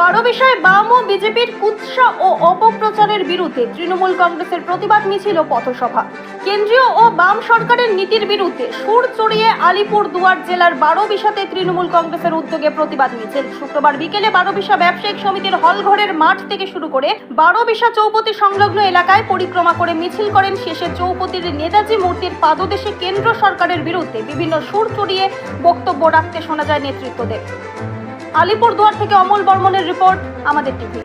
বারো বিষয়ে বাম ও বিজেপির কুৎসা ও অপপ্রচারের বিরুদ্ধে তৃণমূল কংগ্রেসের প্রতিবাদ মিছিল পথসভা। কেন্দ্রীয় ও বাম সরকারের নীতির বিরুদ্ধে সুর চড়িয়ে আলিপুর দুয়ার জেলার বারো বিশাতে তৃণমূল কংগ্রেসের উদ্যোগে প্রতিবাদ মিছিল। শুক্রবার বিকেলে বারো বিশা ব্যবসায়িক সমিতির হলঘরের মাঠ থেকে শুরু করে বারো বিশা চৌপতি সংলগ্ন এলাকায় পরিক্রমা করে মিছিল করেন শেষে চৌপতির নেতাজি মূর্তির পাদদেশে কেন্দ্র সরকারের বিরুদ্ধে বিভিন্ন সুর চড়িয়ে বক্তব্য রাখতে শোনা যায় নেতৃত্বদের। আলিপুরদুয়ার থেকে অমল বর্মনের রিপোর্ট আমাদের টিভি।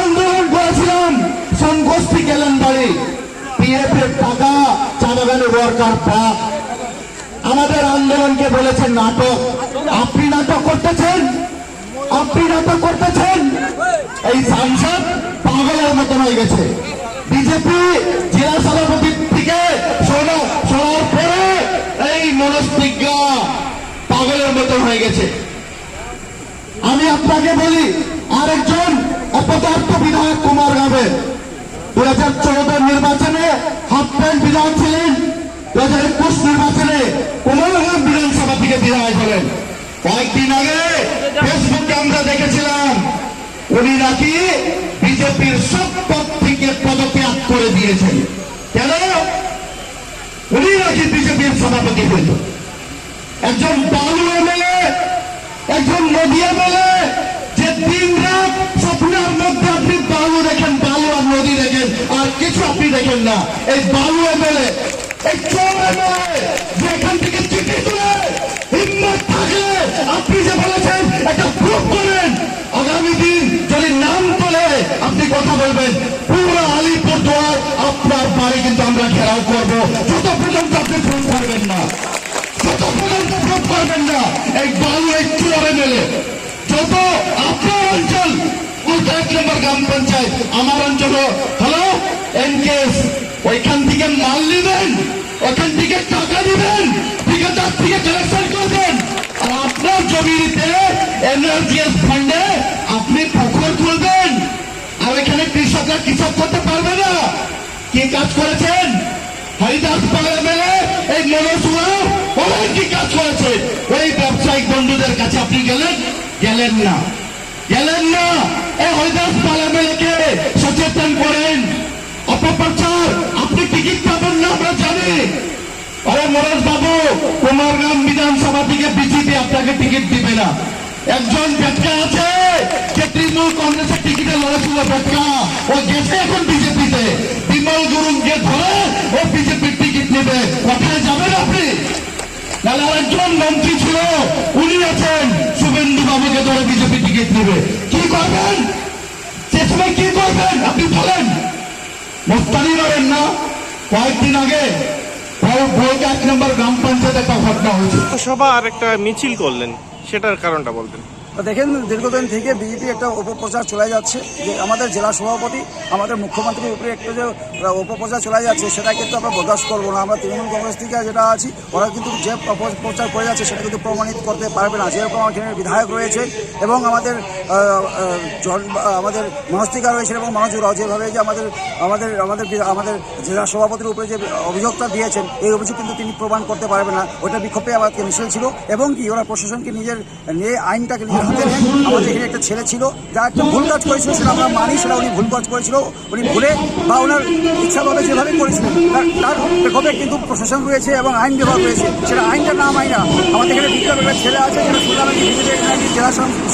আন্দোলন আমাদের আন্দোলনকে বলেছেন নাটক। আপনি নাটক করতেছেন? আপনি নাটক করতেছেন? এই সাংসদ পাগলের মতন হয়ে গেছে। বিজেপি জেলা সভাপতি থেকে শোনা শোনার পরে এই মনস্তিজ্ঞা পাগলের মতন হয়ে গেছে আমি আপনাকে বলি, আরেকজন অপদার্থ বিধায়ক কুমার গাবে দু হাজার চৌদ্দ নির্বাচনে হাফ প্যান্ট বিধায়ক ছিলেন। দু হাজার একুশ নির্বাচনে কুমারগ্রাম বিধানসভা থেকে বিধায়ক হলেন। কয়েকদিন আগে ফেসবুকে আমরা দেখেছিলাম, উনি নাকি বিজেপির সব পদ থেকে পদত্যাগ করে দিয়েছেন। কেন? উনি নাকি বিজেপির সভাপতি হইল একজন বালু এমএলএ একজন নদী এমএলএ যে দিন রাত স্বপ্নের মধ্যে আপনি বালু দেখেন, বালু আর নদী দেখেন, আর কিছু আপনি দেখেন না। এই বালু এমএলএ এই চোর এমএলএ যে এখান থেকে চিঠি তুলে, হিম্মত থাকলে আপনি যে বলেছেন একটা প্রুফ করেন। আগামী দিন যদি নাম তোলে, আপনি কথা বলবেন, পুরো আলিপুর দোয়ার আপনার বাড়ি কিন্তু আমরা ঘেরাও করব। করবেন না। এই চুয়ারে মেলে। যত আপনার অঞ্চল নম্বর গ্রাম পঞ্চায়েত, আমার অঞ্চল ওইখান থেকে মাল নেবেন, ওখান থেকে টাকা দিবেন ঠিকাদার থেকে কালেকশন করবেন। আর আপনার জমিতে ফান্ডে আপনি পুকুর খুলবেন। আর এখানে কৃষকরা কৃষক করতে পারবে না। কি কাজ করেছেন? হরিদাস পাল এমএলএ এই মনোসুরা অনেক কি কাজ করেছে। ওই ব্যবসায়িক বন্ধুদের কাছে আপনি গেলেন? গেলেন না। গেলেন না। এই হরিদাস পাল এমএলএ কে সচেতন করেন। অপপ্রচার, আপনি টিকিট পাবেন না, আমরা জানি। আরে বাবু বিধানসভা থেকে বিজেপি আপনাকে টিকিট দিবে না। একজন ব্যক্তি আছে, যে তৃণমূল কংগ্রেসের টিকিটে লড়েছিল ব্যক্তা ও গেছে এখন বিজেপিতে। বিমল গুরুংকে ধরে ও টিকিট নেবে কোথায় যাবেন আপনি। নাহলে আরেকজন মন্ত্রী ছিল, উনি আছেন। শুভেন্দু বাবুকে ধরে বিজেপি টিকিট নেবে কি করবেন? সে কি করবেন? আপনি বলেন। মোস্তানি মারেন না। কয়েকদিন আগে একটা সভা আর একটা মিছিল করলেন, সেটার কারণটা বলবেন। দেখেন, দীর্ঘদিন থেকে বিজেপি একটা অপপ্রচার চলে যাচ্ছে, যে আমাদের জেলা সভাপতি, আমাদের মুখ্যমন্ত্রীর উপরে একটা যে অপপ্রচার চলে যাচ্ছে, সেটা কিন্তু আমরা বরদাস্ত করব না। আমরা তৃণমূল কংগ্রেস থেকে যেটা আছি, ওরা কিন্তু যে অপপ্রচার করে যাচ্ছে, সেটা কিন্তু প্রমাণিত করতে পারবে না। যেরকম এখানে বিধায়ক রয়েছে, এবং আমাদের আমাদের মনস্তিকা রয়েছে এবং মানুষরাও যেভাবে যে আমাদের আমাদের আমাদের আমাদের জেলা সভাপতির উপরে যে অভিযোগটা দিয়েছেন, এই অভিযোগ কিন্তু তিনি প্রমাণ করতে পারবেন না। ওইটা বিক্ষোভে আমাদের মিশেল ছিল এবং কি ওরা প্রশাসনকে নিজের নিয়ে আইনটাকে নেন আমাদের এখানে একটা ছেলে ছিল যা একটা ভুল কাজ করেছিল সেটা আমরা মানি সেটা উনি ভুল কাজ করেছিল উনি ভুলে বা ওনার ইচ্ছাভাবে যেভাবে করেছিলেন তার প্রেক্ষাপে কিন্তু প্রশাসন রয়েছে এবং আইন বিভাগ রয়েছে সেটা আইনটা না মাই না আমাদের এখানে একটা ছেলে আছে যেটা সম-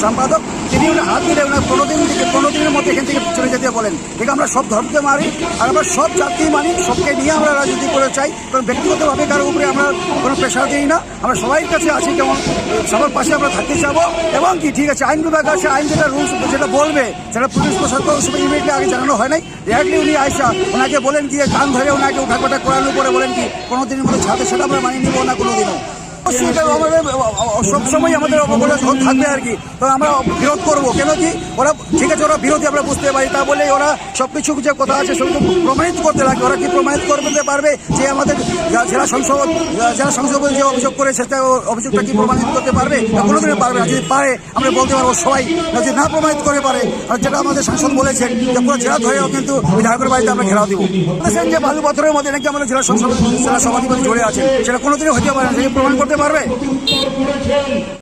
সম্পাদক, তিনি ওনার হাত দিলে ওনার পনেরো দিন থেকে পনেরো দিনের মধ্যে এখান থেকে চলে যেতে বলেন। ঠিক আমরা সব ধর্মকে মারি আর আমরা সব জাতি মানি, সবকে নিয়ে আমরা রাজনীতি করে চাই। কারণ ব্যক্তিগতভাবে কারোর উপরে আমরা কোনো প্রেশার দিই না। আমরা সবাই কাছে আছি, যেমন সবার পাশে আমরা থাকতে চাবো। এবং কি, ঠিক আছে, আইন বিভাগ আছে, আইন যেটা রুলস যেটা বলবে, সেটা পুলিশ প্রশাসন সময় ইমিডিয়েটলি আগে জানানো হয় নাই। ডিরেক্টলি উনি আইসা ওনাকে বলেন কি, কান ধরে ওনাকে উঠাকোটা করানোর পরে বলেন কি কোনো দিনের মতো ছাড়তে সেটা আমরা মানিয়ে নিব না কোনো দিনও অবশ্যই এটা আমাদের সবসময় আমাদের অপপ্রচার থাকবে আর কি। তো আমরা বিরোধ করব। কেন কি? ওরা ঠিক আছে ওরা বিরোধী আমরা বুঝতে পারি। তা বলে ওরা সব কিছু যে কথা আছে সেগুলো প্রমাণিত করতে লাগে ওরা কি প্রমাণিত করতে পারবে যে আমাদের জেলা সংসদ জেলা সংসদ যে অভিযোগ করে সেটা অভিযোগটা কি প্রমাণিত করতে পারবে? না কোনোদিনই পারবে না। যদি পারে আমরা বলতে পারব সবাই। যদি না প্রমাণিত করে পারে আর যেটা আমাদের সাংসদ বলেছেন যে পুরো জেলা ধরেও কিন্তু বিধায়কের বাড়িতে আমরা ঘেরাও দিব। বলেছেন যে বালু পাথরের মধ্যে নাকি আমাদের জেলা সংসদ জেলা সভাধিপতি জড়ে আছে। সেটা কোনোদিনই হতে পারে না। প্রমাণ করতে পারবে?